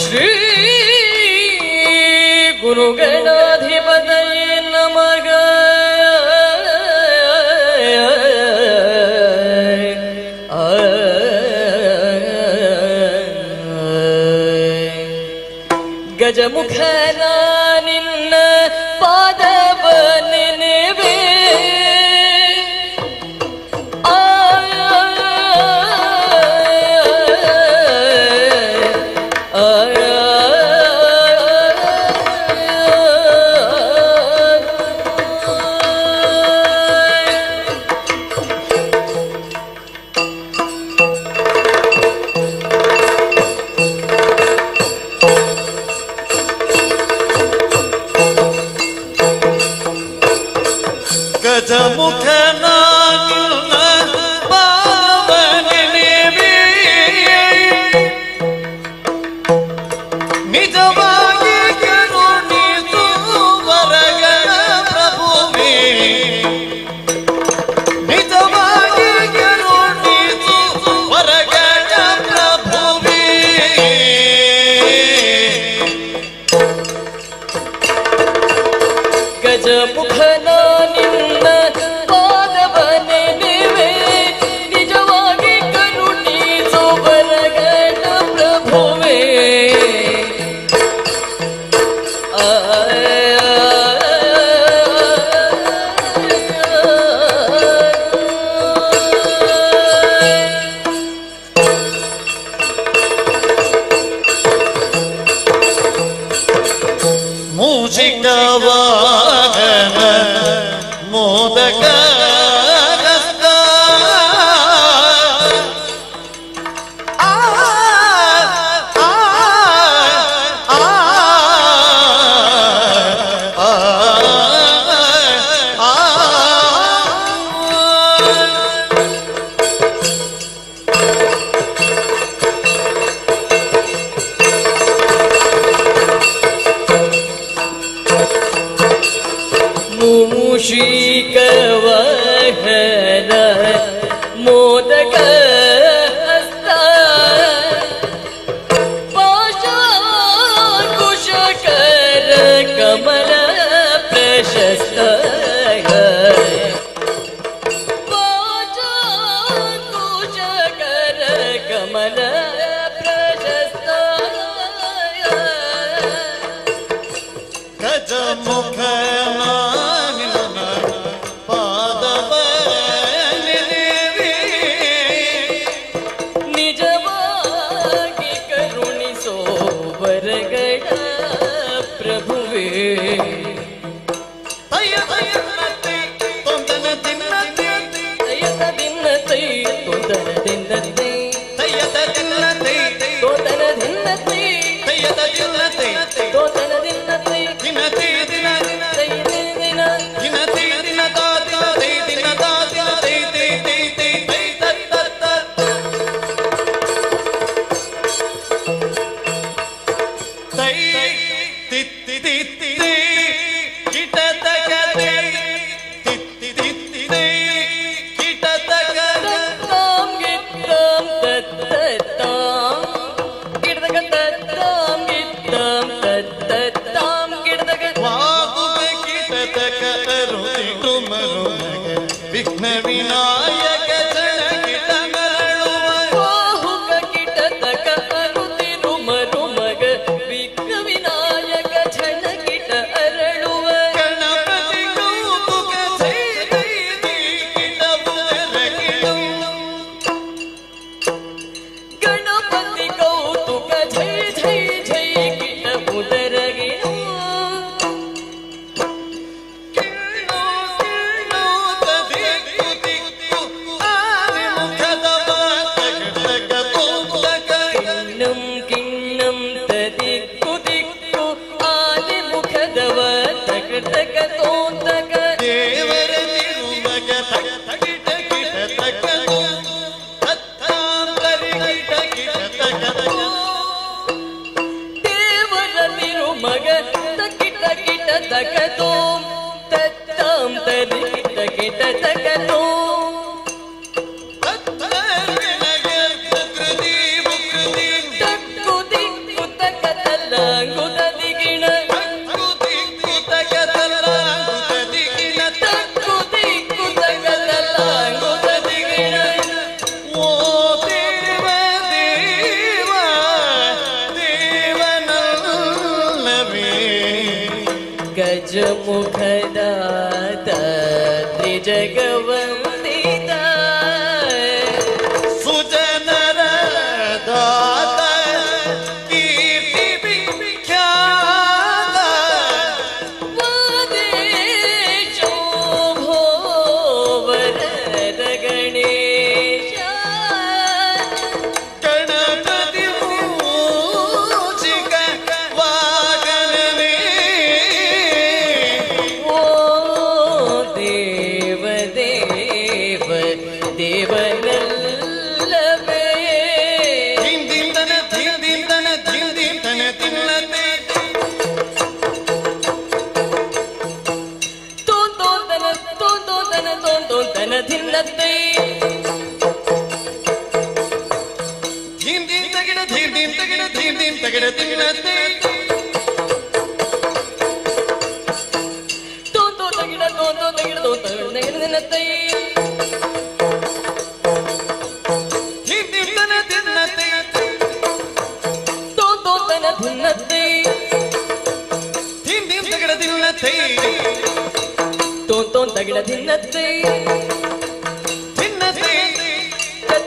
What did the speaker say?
ಶ್ರೀ ಗುರುಗಣಾಧಿಪತಯ ನಮಗ ಗಜಮುಖನ ನಿನ್ನ ಪಾದ جب کھنا نمت Müzik de var కమల ప్రశస్త గజముఖ ಕಿಟ ಕಿಟ ತಕ ತೋಂ ತತ್ತಾಂ ತರಿ ಕಿಟ ಕಿಟ ತಕ 这个吻。ತೋಂತೋಂತನ ಧಿನ್ನತ್ತೈ ದಿಂದಿಂ ತಗಿಡ ದಿಂದಿಂ ತಗಿಡ ದಿಂದಿಂ ತಗಿಡ ತಿನ್ನತೆ ತೋಂತೋ ತಗಿಡ ತೋಂತೋ ತಗಿಡ ತೋಂತೋ ತಗಿಡ ಧಿನ್ನತ್ತೈ ದಿಂದಿಂದನ ತಿನ್ನತೆ ತೋಂತೋಂತನ ಧಿನ್ನತ್ತೈ ದಿಂದಿಂ ತಗಿಡ ತಿನ್ನತೆ ತೋಂತೋನ್ ತಗಿಡ ಧಿನ್ನತ್ತೈ ತಿನ್ನತೆ